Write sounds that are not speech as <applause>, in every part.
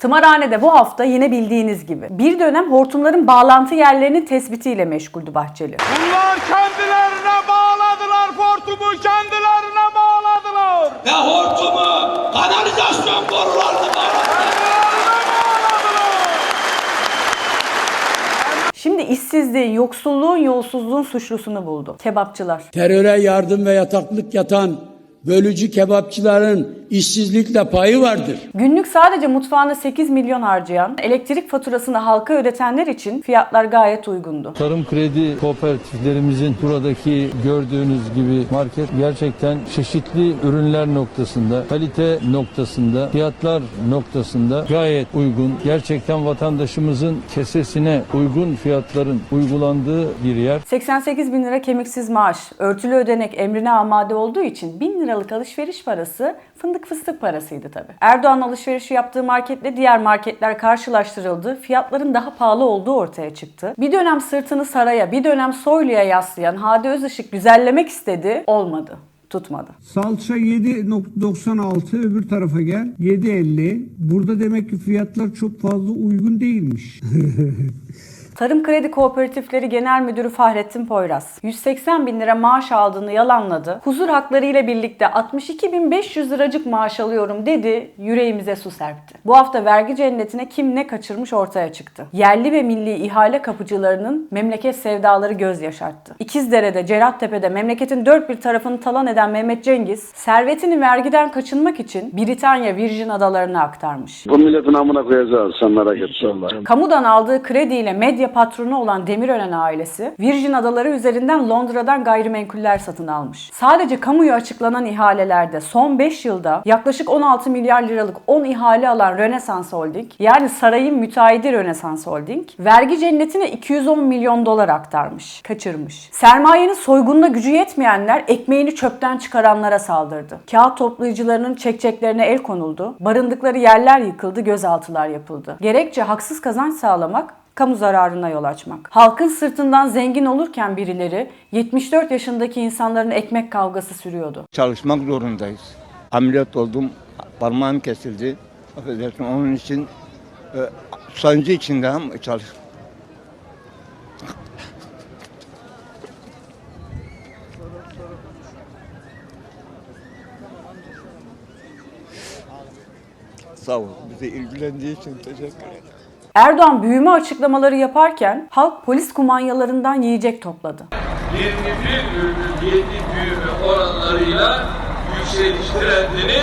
Tımarhane'de bu hafta yine bildiğiniz gibi bir dönem hortumların bağlantı yerlerinin tespitiyle meşguldü Bahçeli. Bunlar kendilerine bağladılar hortumu kendilerine bağladılar. ve hortumu kanalizasyon borularını bağladılar. Şimdi işsizliğin, yoksulluğun, yolsuzluğun suçlusunu buldu. Kebapçılar. teröre yardım ve yataklık yatan bölücü kebapçıların işsizlikle payı vardır. Günlük sadece mutfağına 8 milyon harcayan, elektrik faturasını halka ödetenler için fiyatlar gayet uygundu. Tarım kredi kooperatiflerimizin buradaki gördüğünüz gibi market gerçekten çeşitli ürünler noktasında, kalite noktasında, fiyatlar noktasında gayet uygun. Gerçekten vatandaşımızın kesesine uygun fiyatların uygulandığı bir yer. 88 bin lira kemiksiz maaş, örtülü ödenek emrine amade olduğu için 1000 liralık alışveriş parası fındık fıstık parasıydı tabi. Erdoğan alışverişi yaptığı marketle diğer marketler karşılaştırıldı. Fiyatların daha pahalı olduğu ortaya çıktı. Bir dönem sırtını saraya, bir dönem soyluya yaslayan Hadi Özışık güzellemek istedi. Olmadı. Tutmadı. Salça 7.96 öbür tarafa gel 7.50. Burada demek ki fiyatlar çok fazla uygun değilmiş. <laughs> Tarım Kredi Kooperatifleri Genel Müdürü Fahrettin Poyraz 180 bin lira maaş aldığını yalanladı. Huzur hakları ile birlikte 62.500 liracık maaş alıyorum dedi. Yüreğimize su serpti. Bu hafta vergi cennetine kim ne kaçırmış ortaya çıktı. Yerli ve milli ihale kapıcılarının memleket sevdaları göz yaşarttı. İkizdere'de, Cerattepe'de memleketin dört bir tarafını talan eden Mehmet Cengiz servetini vergiden kaçınmak için Britanya Virgin Adalarına aktarmış. Bu milletin amına koyacağız sen merak etme. Kamudan aldığı krediyle medya patronu olan Demirören ailesi Virgin Adaları üzerinden Londra'dan gayrimenkuller satın almış. Sadece kamuya açıklanan ihalelerde son 5 yılda yaklaşık 16 milyar liralık 10 ihale alan Rönesans Holding yani sarayın müteahhidi Rönesans Holding vergi cennetine 210 milyon dolar aktarmış, kaçırmış. Sermayenin soygununa gücü yetmeyenler ekmeğini çöpten çıkaranlara saldırdı. Kağıt toplayıcılarının çekçeklerine el konuldu. Barındıkları yerler yıkıldı, gözaltılar yapıldı. Gerekçe haksız kazanç sağlamak, kamu zararına yol açmak. Halkın sırtından zengin olurken birileri 74 yaşındaki insanların ekmek kavgası sürüyordu. çalışmak zorundayız. Ameliyat oldum, parmağım kesildi. Affedersin onun için e, sancı içinde ama çalış. Sağ ol. Bize ilgilendiği için teşekkür ederim. Erdoğan büyüme açıklamaları yaparken halk polis kumanyalarından yiyecek topladı. 21,7 büyüme oranlarıyla yükseliş trendini.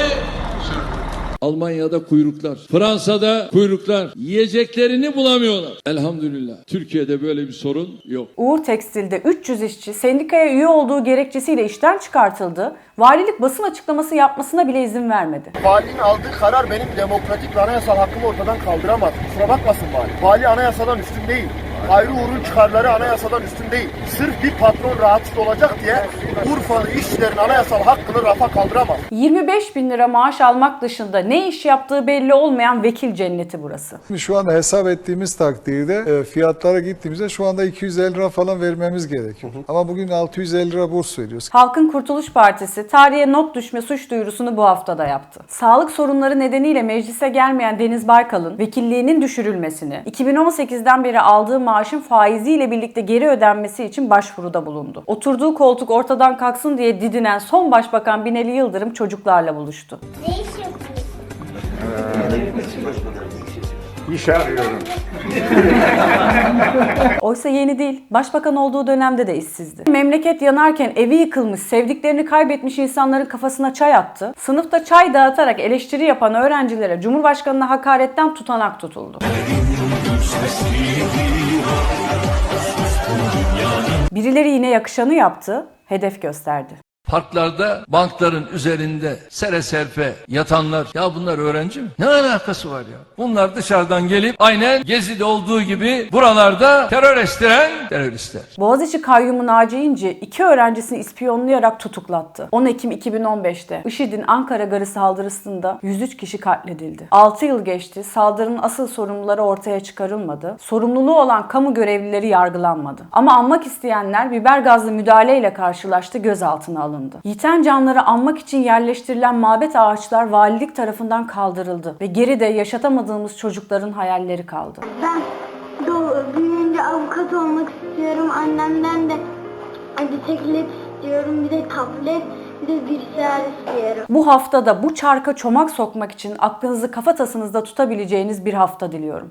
Almanya'da kuyruklar, Fransa'da kuyruklar, yiyeceklerini bulamıyorlar. Elhamdülillah. Türkiye'de böyle bir sorun yok. Uğur Tekstil'de 300 işçi sendikaya üye olduğu gerekçesiyle işten çıkartıldı. Valilik basın açıklaması yapmasına bile izin vermedi. Valinin aldığı karar benim demokratik ve anayasal hakkımı ortadan kaldıramaz. Kusura bakmasın vali. Vali anayasadan üstün değil. Ayrı Uğur'un çıkarları anayasadan üstün değil. Sırf bir patron rahatsız olacak diye Urfalı işçilerin anayasal hakkını rafa kaldıramaz. 25 bin lira maaş almak dışında ne iş yaptığı belli olmayan vekil cenneti burası. Şu anda hesap ettiğimiz takdirde e, fiyatlara gittiğimizde şu anda 250 lira falan vermemiz gerekiyor. Ama bugün 650 lira burs veriyoruz. Halkın Kurtuluş Partisi tarihe not düşme suç duyurusunu bu hafta da yaptı. Sağlık sorunları nedeniyle meclise gelmeyen Deniz Baykal'ın vekilliğinin düşürülmesini, 2018'den beri aldığı maaşın faiziyle birlikte geri ödenmesi için başvuruda bulundu. Oturduğu koltuk ortadan kalksın diye didinen son başbakan Binali Yıldırım çocuklarla buluştu. Ne iş yapıyorsun? İş arıyorum. <laughs> Oysa yeni değil. Başbakan olduğu dönemde de işsizdi. Memleket yanarken evi yıkılmış, sevdiklerini kaybetmiş insanların kafasına çay attı. Sınıfta çay dağıtarak eleştiri yapan öğrencilere Cumhurbaşkanı'na hakaretten tutanak tutuldu. Birileri yine yakışanı yaptı, hedef gösterdi. Parklarda bankların üzerinde sere serpe yatanlar ya bunlar öğrenci mi? Ne alakası var ya? Bunlar dışarıdan gelip aynen Gezi'de olduğu gibi buralarda terör estiren teröristler. Boğaziçi Kayyumu Naci İnci iki öğrencisini ispiyonlayarak tutuklattı. 10 Ekim 2015'te IŞİD'in Ankara Garı saldırısında 103 kişi katledildi. 6 yıl geçti, saldırının asıl sorumluları ortaya çıkarılmadı. Sorumluluğu olan kamu görevlileri yargılanmadı. Ama anmak isteyenler biber gazlı müdahaleyle karşılaştı, gözaltına alındı. Alındı. Yiten canları anmak için yerleştirilen mabet ağaçlar valilik tarafından kaldırıldı ve geride yaşatamadığımız çocukların hayalleri kaldı. Ben büyüyünce avukat olmak istiyorum. Annemden de bisiklet istiyorum. Bir de tablet, bir de bilgisayar istiyorum. Bu haftada bu çarka çomak sokmak için aklınızı kafatasınızda tutabileceğiniz bir hafta diliyorum.